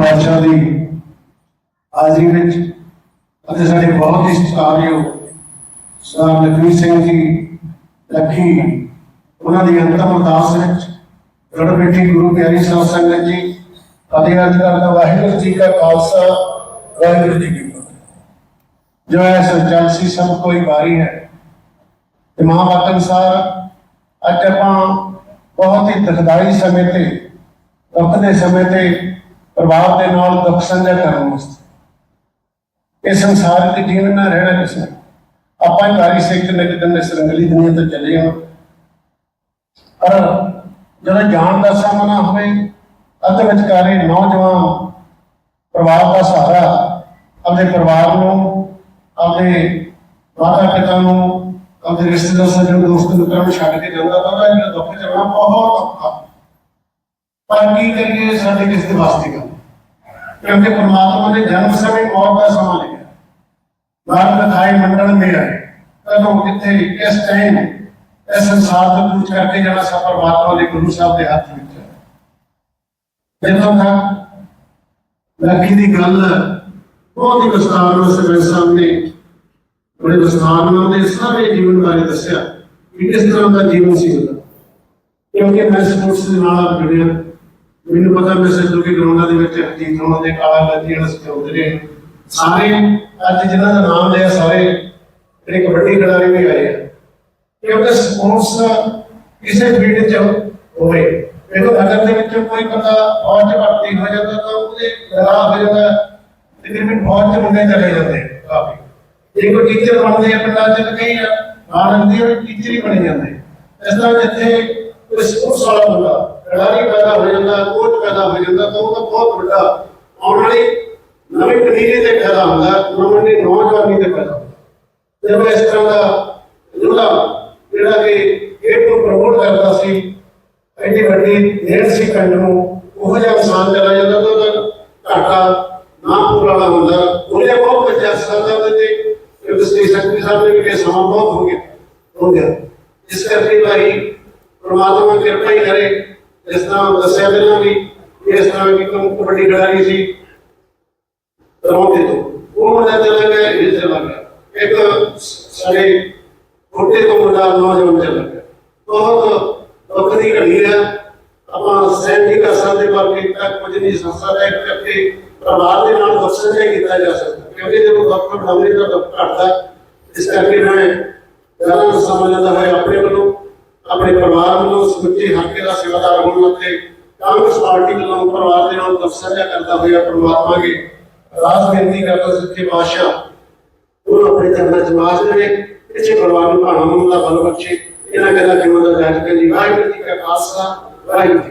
ਬਾਦਸ਼ਾਹ ਦੀ ਹਾਜ਼ਰੀ ਵਿੱਚ ਅਤੇ ਸਾਡੇ ਬਹੁਤ ਹੀ ਸਤਿਕਾਰਯੋਗ ਸਰਦਾਰ ਲਖਵੀਰ ਸਿੰਘ ਜੀ ਲੱਖੀ ਉਹਨਾਂ ਦੀ ਅੰਤਮ ਅਰਦਾਸ ਵਿੱਚ ਗੜ ਬੈਠੀ ਗੁਰੂ ਪਿਆਰੀ ਸਾਹਿਬ ਸੰਗਤ ਜੀ, ਫਤਿਹ ਅਰਜ਼ ਕਰਦਾ ਵਾਹਿਗੁਰੂ ਜੀ ਕਾ ਖਾਲਸਾ, ਵਾਹਿਗੁਰੂ ਜੀ ਕੀ ਫਤਿਹ। ਜੋ ਐਸ ਜਲਸੀ ਸਭ ਕੋਈ ਵਾਰੀ ਹੈ। ਤੇ ਮਹਾਵਾਕ ਅਨੁਸਾਰ ਅੱਜ ਆਪਾਂ ਬਹੁਤ ਹੀ ਦੁਖਦਾਈ ਸਮੇਂ ਤੇ, ਦੁੱਖ ਦੇ ਸਮੇਂ ਤੇ ਪਰਿਵਾਰ ਦੇ ਨਾਲ ਦੁੱਖ ਸਾਂਝਾ ਕਰਨ ਵਾਸਤੇ। ਇਹ ਸੰਸਾਰ ਦੀ ਜੀਵਨ ਨਾਲ ਰਹਿਣਾ ਕਿਸੇ ਆਪਾਂ ਹੀ ਵਾਰੀ ਸੇ ਕਿਤੇ ਕਿਤੇ ਇਸ ਰੰਗਲੀ ਦੁਨੀਆ ਤੋਂ ਚਲੇ ਹਾਂ। ਪਰ ਜਦੋਂ ਜਾਣ ਦਾ ਸਾਹਮਣਾ ਨਾ ਹੋਵੇ, ਅੱਧ ਵਿਚਕਾਰੇ ਨੌਜਵਾਨ ਪਰਿਵਾਰ ਦਾ ਸਹਾਰਾ ਆਪਣੇ ਪਰਿਵਾਰ ਨੂੰ ਆਪਣੇ ਮਾਤਾ ਪਿਤਾ ਨੂੰ ਆਪਣੇ ਰਿਸ਼ਤੇਦਾਰ ਸੱਜਣ ਦੋਸਤ ਮਿੱਤਰਾਂ ਨੂੰ ਛੱਡ ਕੇ ਜਾਂਦਾ, ਤਾਂ ਉਹਦਾ ਜਿਹੜਾ ਦੁੱਖ ਚੱਲਣਾ ਬਹੁਤ ਔਖਾ। ਪਰ ਕੀ ਕਰੀਏ ਸਾਡੇ ਕਿਸ ਦੇ ਵਾਸਤੇ ਗੱਲ? ਕਿਉਂਕਿ ਪਰਮਾਤਮਾ ਦੇ ਜਨਮ ਸਮੇਂ ਮੌਤ ਦਾ ਸਮਾਂ ਲਿਖਿਆ ਬਾਹਰ ਦਿਖਾਈ ਮੰਡਲ ਮੇਰਾ, ਕਦੋਂ, ਕਿੱਥੇ, ਕਿਸ ਟਾਈਮ ਇਸ ਸੰਸਾਰ ਤੋਂ ਕੂਚ ਕਰਕੇ ਜਾਣਾ ਸਭ ਪਰਮਾਤਮਾ ਦੇ ਗੁਰੂ ਸਾਹਿਬ ਦੇ ਹੱਥ ਵਿੱਚ ਹੈ। ਜਦੋਂ ਤੱਕ ਲੱਗੀ ਦੀ ਗੱਲ ਬਹੁਤ ਹੀ ਵਿਸਥਾਰ ਨਾਲ ਸਭੇ ਸਾਹਮਣੇ, ਬੜੇ ਵਿਸਥਾਰ ਨਾਲ ਉਹਦੇ ਸਾਰੇ ਜੀਵਨ ਬਾਰੇ ਦੱਸਿਆ ਕਿ ਕਿਸ ਤਰ੍ਹਾਂ ਦਾ ਜੀਵਨ ਸੀ ਉਹਦਾ। ਕਿਉਂਕਿ ਮੈਂ ਸਪੋਰਟਸ ਦੇ ਨਾਲ ਜੁੜਿਆ। ਮੈਨੂੰ ਪਤਾ ਮੈਂ ਸਿੱਧੂ ਕੀ ਗਰਾਊਂਡਾਂ ਦੇ ਵਿੱਚ ਹਰਜੀਤ ਹੋਣਾ ਦੇ ਕਾਲਾ ਲੱਜੀਆਂ ਸਿਖਾਉਂਦੇ ਨੇ ਸਾਰੇ, ਅੱਜ ਜਿਨ੍ਹਾਂ ਦਾ ਨਾਮ ਲਿਆ, ਸਾਰੇ ਜਿਹੜੇ ਕਬੱਡੀ ਖਿਡਾਰੀ ਵੀ ਆਏ ਆ। ਕਿਉਂਕਿ ਸਪੋਰਟਸ ਕਿਸੇ ਫੀਲਡ 'ਚ ਹੋਵੇ ਦੇਖੋ ਅਗਰ ਦੇ ਵਿੱਚ ਕੋਈ ਬੰਦਾ ਫੌਜ 'ਚ ਭਰਤੀ ਹੋ ਜਾਂਦਾ ਤਾਂ ਉਹਦੇ ਲੜਾ ਹੋ ਜਾਂਦਾ ਤਕਰੀਬਨ ਫੌਜ 'ਚ ਮੁੰਡੇ ਚਲੇ ਜਾਂਦੇ ਕਾਫੀ। ਜੇ ਕੋਈ ਟੀਚਰ ਬਣਦੇ ਆ, ਪਿੰਡਾਂ 'ਚ ਕਈ ਆਨੰਦ ਦੀ ਉਹ ਟੀਚਰ ਹੀ ਬਣ ਜਾਂਦੇ ਇਸ ਤਰ੍ਹਾਂ ਜਿੱਥੇ ਕੋਈ ਸਪੋਰਟਸ ਵਾਲਾ ਬੰਦਾ ਖਿਡਾਰੀ ਪੈਦਾ ਹੋ ਜਾਂਦਾ ਕੋਚ ਪੈਦਾ ਹੋ ਜਾਂਦਾ, ਤਾਂ ਉਹ ਤਾਂ ਬਹੁਤ ਵੱਡਾ ਆਉਣ ਵਾਲੀ ਨਵੀਂ ਪਨੀਰੀ ਦੇ ਪੈਦਾ ਹੁੰਦਾ ਨਵੀਂ ਨੌਜਵਾਨੀ ਦੇ ਪੈਦਾ ਹੁੰਦਾ। ਜਦੋਂ ਇਸ ਤਰ੍ਹਾਂ ਦਾ ਜਿਹੜਾ ਜਿਹੜਾ ਕਿ ਇਹ ਨੂੰ ਪ੍ਰਮੋਟ ਕਰਦਾ ਸੀ, ਐਡੀ ਵੱਡੀ ਦੇਰ ਸੀ ਪਿੰਡ ਨੂੰ, ਉਹ ਜਿਹਾ ਇਨਸਾਨ ਚਲਾ ਜਾਂਦਾ ਤਾਂ ਉਹਦਾ ਘਾਟਾ ਨਾ ਪੂਰਾ ਨਾ ਹੁੰਦਾ। ਉਹਨੇ ਬਹੁਤ ਕੁਝ ਜੱਸ ਤੇ ਕਿਉਂਕਿ ਸ੍ਰੀ ਸ਼ਕਤੀ ਸਾਹਿਬ ਨੇ ਵੀ ਸਮਾਂ ਬਹੁਤ ਹੋ ਗਿਆ ਹੋ ਗਿਆ। ਇਸ ਕਰਕੇ ਭਾਈ ਪਰਮਾਤਮਾ ਕਿਰਪਾ ਹੀ ਕਰੇ ਜਿਸ ਤਰ੍ਹਾਂ ਦੱਸਿਆ ਪਹਿਲਾਂ ਵੀ, ਇਸ ਤਰ੍ਹਾਂ ਕਿ ਕਬੱਡੀ ਖਿਡਾਰੀ ਸੀ। ਰੌਂਦੇ ਤੋਂ। ਉਹ ਮੁੰਡਾ ਚਲਾ ਗਿਆ, ਇਹ ਚਲਾ ਗਿਆ। ਇੱਕ ਸਾਡੇ ਛੋਟੇ ਤੋਂ ਮੁੰਡਾ ਨੌਜਵਾਨ ਚਲਾ ਗਿਆ। ਬਹੁਤ ਦੁੱਖ ਦੀ ਘੜੀ ਹੈ। ਆਪਾਂ ਸਹਿਣ ਨਹੀਂ ਕਰ ਸਕਦੇ ਤੱਕ ਕੁਝ ਨਹੀਂ ਸੰਸਥਾ ਦਾ ਇੱਕ ਕਰਕੇ ਪਰਿਵਾਰ ਦੇ ਨਾਲ ਦੁੱਖ ਸਾਂਝਾ ਕੀਤਾ ਜਾ ਸਕਦਾ। ਕਿਉਂਕਿ ਜਦੋਂ ਦੁੱਖ ਬਣਾਉਂਦੇ ਤਾਂ ਦੁੱਖ ਘਟਦਾ। ਇਸ ਕਰਕੇ ਮੈਂ ਜ਼ਿਆਦਾ ਨੂੰ ਸਮਾਂ ਲੈਂਦਾ ਹੋਇਆ ਆਪਣੇ ਵੱਲੋਂ। ਆਪਣੇ ਪਰਿਵਾਰ ਵੱਲੋਂ ਸਮੁੱਚੇ ਹਲਕੇ ਦਾ ਸੇਵਾਦਾਰ ਹੋਣ ਲੱਗੇ ਕਾਂਗਰਸ ਪਾਰਟੀ ਵੱਲੋਂ ਪਰਿਵਾਰ ਦੇ ਨਾਲ ਦੁੱਖ ਸਾਂਝਾ ਕਰਦਾ ਹੋਇਆ ਪਰਮਾਤਮਾ ਅੱਗੇ ਅਰਦਾਸ ਬੇਨਤੀ ਕਰਦਾ ਸੱਚੇ ਬਾਦਸ਼ਾਹ ਉਹ ਆਪਣੇ ਚਰਨਾਂ ਚ ਮਾਸ ਦੇਵੇ ਇੱਥੇ ਪਰਿਵਾਰ ਨੂੰ ਭਾਣਾ ਨੂੰ ਦਾ ਬਲ ਬਖਸ਼ੇ, ਇਹਨਾਂ ਗੱਲਾਂ ਜਿਵੇਂ ਦਾ ਜਾਇਜ਼ ਕਰੀ ਵਾਹਿਗੁਰੂ ਜੀ ਕਾ ਖਾਲਸਾ, ਵਾਹਿਗੁਰੂ ਜੀ